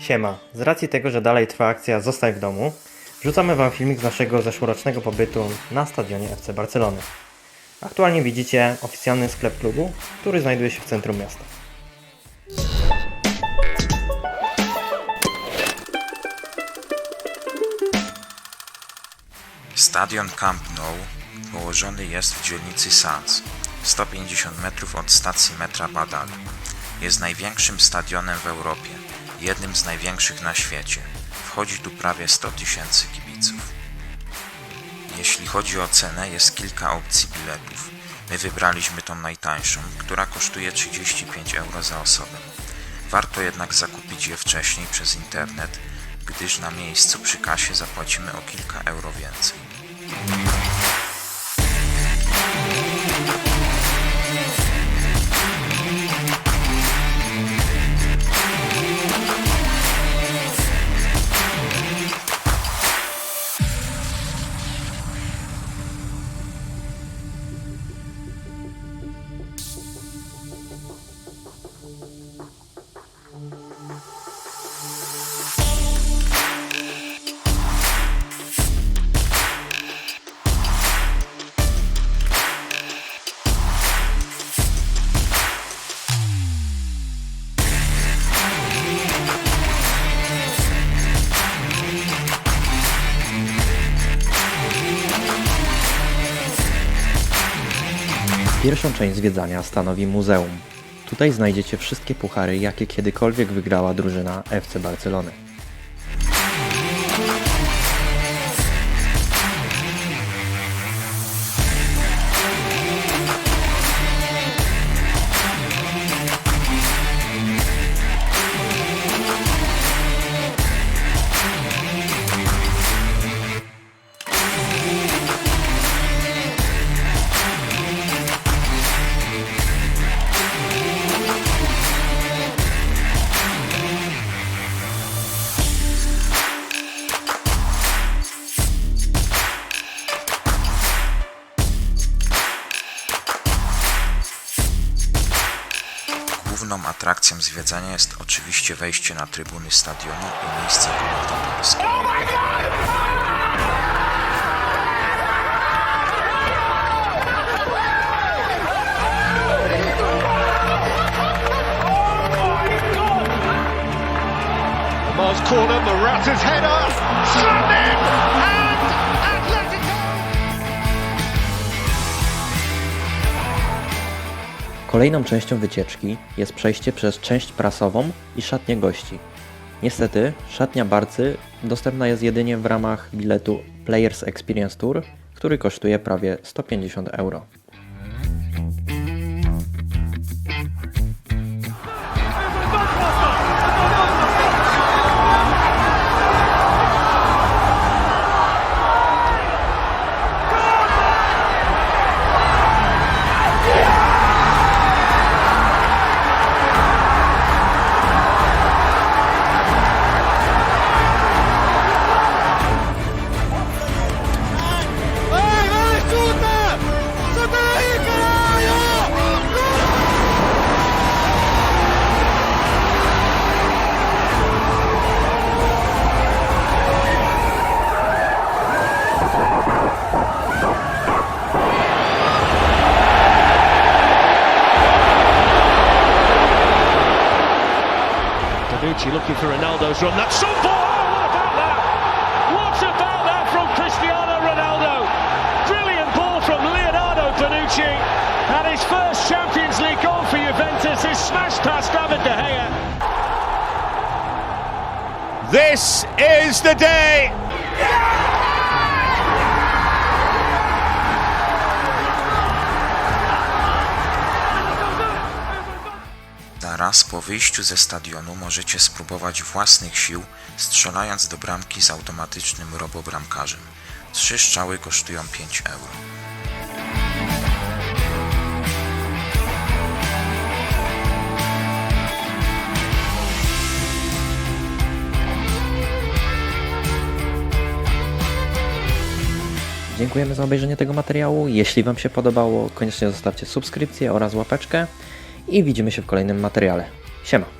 Siema, z racji tego, że dalej trwa akcja Zostań w domu, wrzucamy Wam filmik z naszego zeszłorocznego pobytu na stadionie FC Barcelony. Aktualnie widzicie oficjalny sklep klubu, który znajduje się w centrum miasta. Stadion Camp Nou położony jest w dzielnicy Sants, 150 metrów od stacji metra Badal. Jest największym stadionem w Europie, jednym z największych na świecie. Wchodzi tu prawie 100 tysięcy kibiców. Jeśli chodzi o cenę, jest kilka opcji biletów. My wybraliśmy tą najtańszą, która kosztuje 35 euro za osobę. Warto jednak zakupić je wcześniej przez internet, gdyż na miejscu przy kasie zapłacimy o kilka euro więcej. Pierwszą część zwiedzania stanowi muzeum. Tutaj znajdziecie wszystkie puchary, jakie kiedykolwiek wygrała drużyna FC Barcelony. Główną atrakcją zwiedzania jest oczywiście wejście na trybuny stadionu i miejsce komentatorskie. Mars corner, Morata's header, slammed in, Kolejną częścią wycieczki jest przejście przez część prasową i szatnię gości. Niestety, szatnia Barcy dostępna jest jedynie w ramach biletu Players Experience Tour, który kosztuje prawie 150 euro. Danucci looking for Ronaldo's run. That's some ball! Oh, what about that? What about that from Cristiano Ronaldo? Brilliant ball from Leonardo Bonucci. And his first Champions League goal for Juventus is smashed past David De Gea. This is the day. Zaraz po wyjściu ze stadionu możecie spróbować własnych sił, strzelając do bramki z automatycznym robobramkarzem. Trzy strzały kosztują 5 euro. Dziękujemy za obejrzenie tego materiału. Jeśli Wam się podobało, koniecznie zostawcie subskrypcję oraz łapeczkę i widzimy się w kolejnym materiale. Siema!